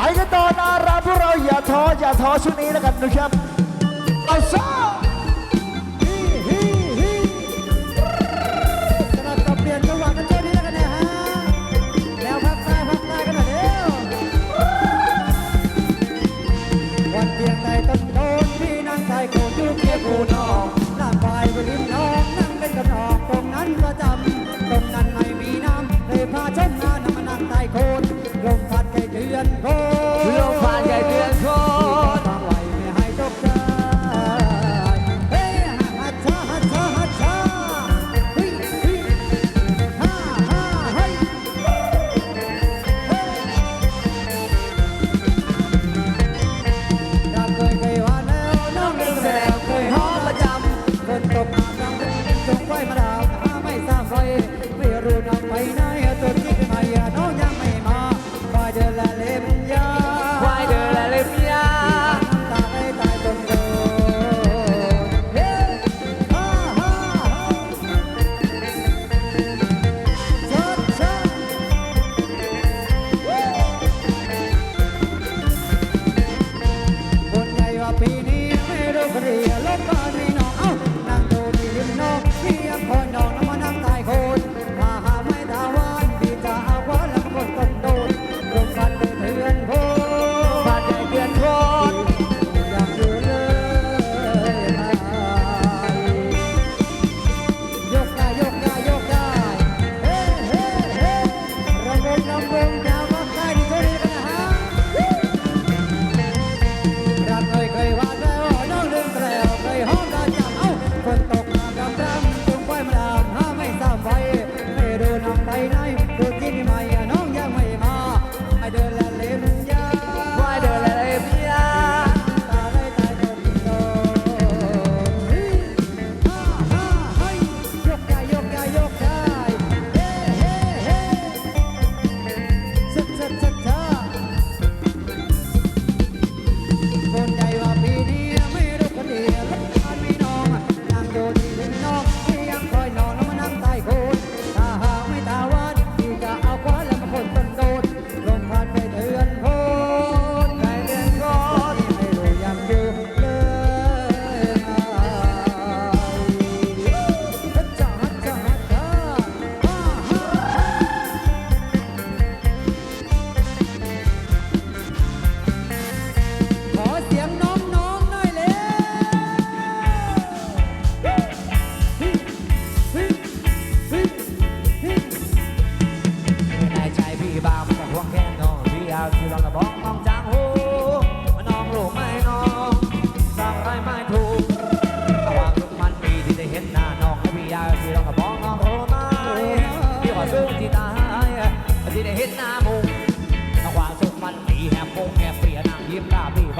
ไปกันต่อนาราพวกเราอย่าท้ออย่าท้อช่วงนี้แล้วกันนะครับเอาซ่าฮิฮิฮิสลับสับเปลี่ยนจังหวะกันเท่านี้แล้วกันนะฮะแล้วพักซ้พักหน้ากันหน่ยววันเพียงใจต้อโดนพี่นางชายกรดูเกียงกูน้อง มันดีแฮปโปแฮปปี้นั่งยิ้มตาบี